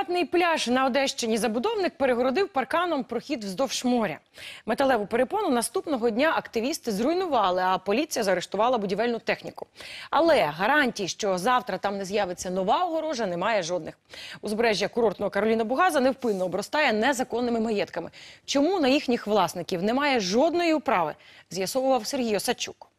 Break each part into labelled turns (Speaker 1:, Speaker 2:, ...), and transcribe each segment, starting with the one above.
Speaker 1: Приватний пляж на Одещині забудовник перегородив парканом прохід вздовж моря. Металеву перепону наступного дня активісти зруйнували, а поліція заарештувала будівельну техніку. Але гарантій, що завтра там не з'явиться нова огорожа, немає жодних. Узбережжя курортного Кароліна Бугаза невпинно обростає незаконними маєтками. Чому на їхніх власників немає жодної управи? З'ясовував Сергій Осадчук.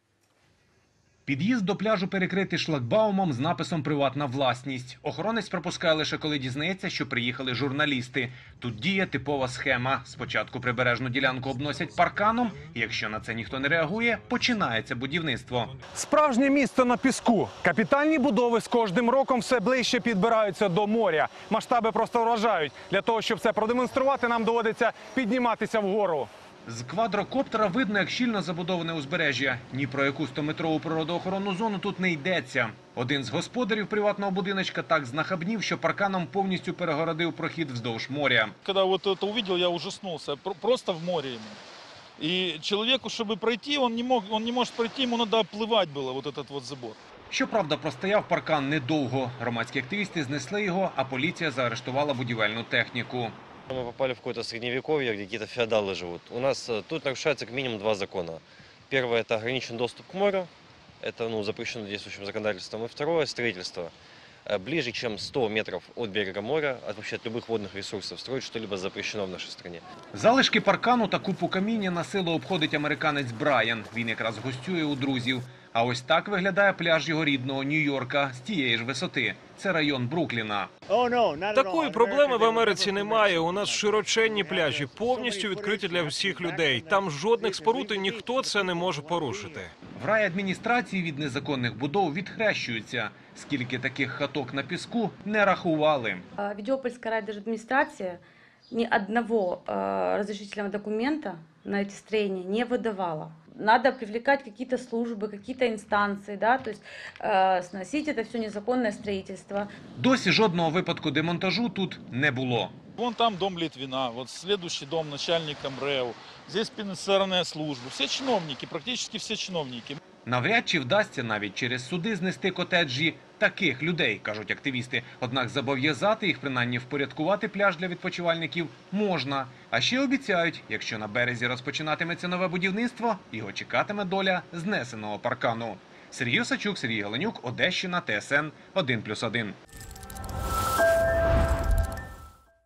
Speaker 2: Під'їзд до пляжу перекритий шлагбаумом з написом Приватна власність. Охоронець пропускає лише коли дізнається, що приїхали журналісти. Тут діє типова схема. Спочатку прибережну ділянку обносять парканом. Якщо на це ніхто не реагує, починається будівництво.
Speaker 3: Справжнє місто на піску. Капітальні будови з кожним роком все ближче підбираються до моря. Масштаби просто вражають. Для того, щоб це продемонструвати, нам доводиться підніматися вгору.
Speaker 2: З квадрокоптера видно, як щільно забудоване узбережжя. Ні про яку 100-метрову природоохоронну зону тут не йдеться. Один з господарів приватного будиночка так знахабнів, що парканом повністю перегородив прохід вздовж моря.
Speaker 4: Когда вот это увидел, я ужаснулся. Про- Просто в море ему. И человеку, чтобы пройти, он не, мог, он не может пройти, ему надо оплывать было вот этот вот забор.
Speaker 2: Щоправда, простояв паркан недовго. Громадські активісти знесли його, а поліція заарештувала будівельну техніку.
Speaker 5: Мы попали в какое-то средневековье, где какие-то феодалы живут. У нас э, тут нарушается как минимум два закона. Первое – это ограничен доступ к морю. Это ну, запрещено действующим законодательством. И второе – строительство. Э, Ближе, чем 100 метров от берега моря, от вообще от любых водных ресурсов, строить что-либо запрещено в нашей стране.
Speaker 2: Залишки паркану та купу каміння на силу обходить американець Брайан. Він якраз гостює у друзів. А ось так виглядає пляж його рідного Нью-Йорка з тієї ж висоти. Це район Брукліна.
Speaker 6: Такої проблеми в Америці немає. У нас широченні пляжі, повністю відкриті для всіх людей. Там жодних споруд і ніхто це не може порушити.
Speaker 2: В райадміністрації від незаконних будов відхрещуються. Скільки таких хаток на піску не рахували.
Speaker 7: А, Видеопольская райдержадминистрация ни одного э, разрешительного документа на эти строения не выдавала. Надо привлекать какие-то службы, какие-то инстанции, да, то есть э, сносить это все незаконное строительство.
Speaker 2: Досі жодного випадку демонтажу тут не було.
Speaker 4: Вон там дом Литвина, вот следующий дом начальника МРЭУ. Здесь пенсионная служба. Все чиновники, практически все чиновники.
Speaker 2: Навряд чи вдасться навіть через суди знести котеджі таких людей, кажуть активісти. Однак зобов'язати їх принаймні впорядкувати пляж для відпочивальників можна. А ще обіцяють, якщо на березі розпочинатиметься нове будівництво, його чекатиме доля знесеного паркану. Сергій Осачук, Сергій Галенюк, Одещина, ТСН 1+,1.